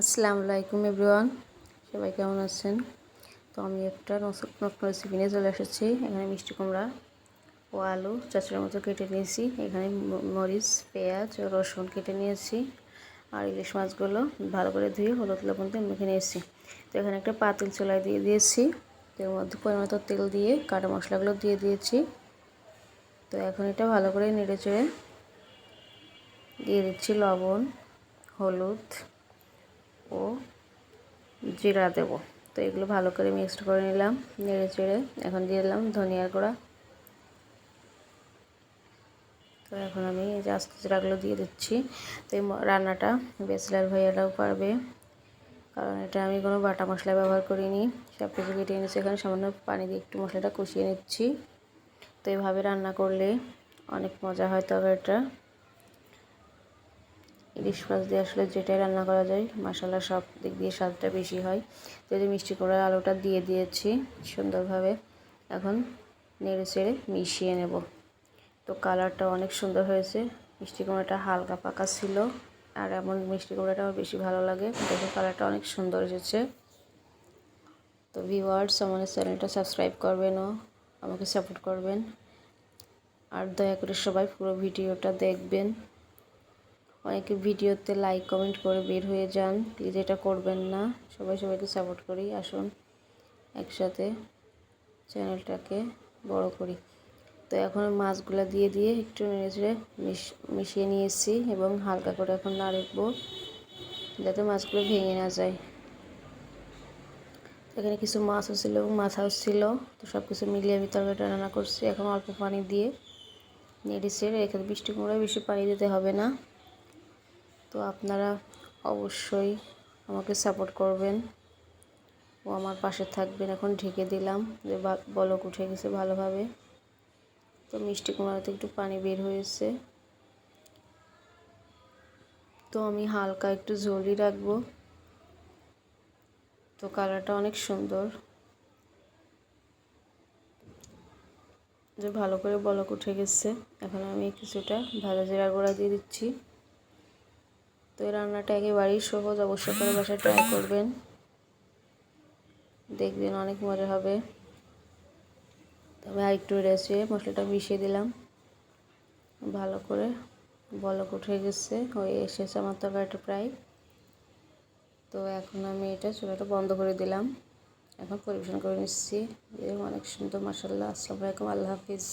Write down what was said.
আসসালামু আলাইকুম এভরিওয়ান। সবাই কেমন আছেন? তো আমি একটা নতুন রেসিপি নিয়ে চলে এসেছি। এখানে মিষ্টি কুমড়া ও আলু চাচড়ের মতো কেটে নিয়েছি। এখানে মরিচ, পেঁয়াজ ও রসুন কেটে নিয়েছি। আর ইলিশ মাছগুলো ভালো করে ধুয়ে হলুদ লবণ দিয়ে মেখে নিয়েছি। তো এখানে একটা পাতিল চুলায় দিয়ে দিয়েছি। এর মধ্যে পরিমাণ তেল দিয়ে কাটা মশলাগুলো দিয়ে দিয়েছি। তো এখন এটা ভালো করে নেড়ে চেড়ে দিয়ে দিচ্ছি লবণ, হলুদ ও জিরা দেব। তো এগুলো ভালো করে মিক্সড করে নিলাম, নেড়ে চেড়ে। এখন দিয়ে দিলাম ধনিয়ার গুঁড়া। তো এখন আমি এই জিরাগুলো দিয়ে দিচ্ছি। তো এই রান্নাটা বেচলার ভাইয়াটাও পারবে। কারণ এটা আমি কোনো বাটা মশলা ব্যবহার করিনি। সব কিছু কেটে এনেছি এখানে সামান্য পানি দিয়ে একটু মশলাটা কষিয়ে নিচ্ছি। তো এইভাবে রান্না করলে অনেক মজা হয় তরকারিটা। ইলিশ মাছ দিয়ে আসলে যেটাই রান্না করা যায়, মশলা সব দিক দিয়ে স্বাদটা বেশি হয়। তো এই যে মিষ্টি কুমড়ার আলুটা দিয়ে দিয়েছি সুন্দরভাবে, এখন নেড়ে চেড়ে মিশিয়ে নেব। তো কালারটা অনেক সুন্দর হয়েছে। মিষ্টি কুমড়াটা হালকা পাকা ছিল, আর এমন মিষ্টি কুমড়াটা আমার বেশি ভালো লাগে। দেখো কালারটা অনেক সুন্দর এসেছে। তো ভিউয়ার্স আমাদের চ্যানেলটা সাবস্ক্রাইব করবেন ও আমাকে সাপোর্ট করবেন। আর দয়া করে সবাই পুরো ভিডিওটা দেখবেন। অনেকে ভিডিওতে লাইক কমেন্ট করে বের হয়ে যান। প্লিজ এটা করবেন না। সবাই সবাইকে সাপোর্ট করি আসুন একসাথে চ্যানেলটাকে বড় করি। তো এখন মাছগুলো দিয়ে দিয়ে একটু নেড়ে মিশিয়ে নিয়েছি এবং হালকা করে এখন নাড়বো যাতে মাছগুলো ভেঙে না যায়। এখানে কিছু মাছও ছিল এবং মাথাও ছিল। তো সব কিছু মিলিয়ে আমি তরকারিটা রান্না করছি। এখন অল্প পানি দিয়ে নেড়ে চেড়ে এখানে বৃষ্টি কুমড়ায় বেশি পানি দিতে হবে না। তো আপনারা অবশ্যই আমাকে সাপোর্ট করবেন ও আমার পাশে থাকবেন। এখন ঢেকে দিলাম যে বলক উঠে গেছে ভালোভাবে। তো মিষ্টি কুমড়াতে একটু পানি বের হয়েছে। তো আমি হালকা একটু ঝোলই রাখব। তো কালারটা অনেক সুন্দর। যে ভালো করে বলক উঠে গেছে। এখন আমি কিছুটা ভাজা জিরা গুঁড়া দিয়ে দিচ্ছি। তো এই রান্নাটা একেবারেই সহজ, অবশ্যই করে বাসায় ট্রাই করবেন। দেখবেন অনেক মজা হবে। তবে আরেকটু রেসে মশলাটা মিশিয়ে দিলাম। ভালো করে বলক উঠে গেছে, হয়ে এসেছে আমার তরকারিটা প্রায়। তো এখন আমি এটা চুলাটা বন্ধ করে দিলাম। এখন পরিবেশন করে নিচ্ছি। অনেক সুন্দর মশাল্লা আসসালামু আলাইকুম, আল্লাহ হাফিজ।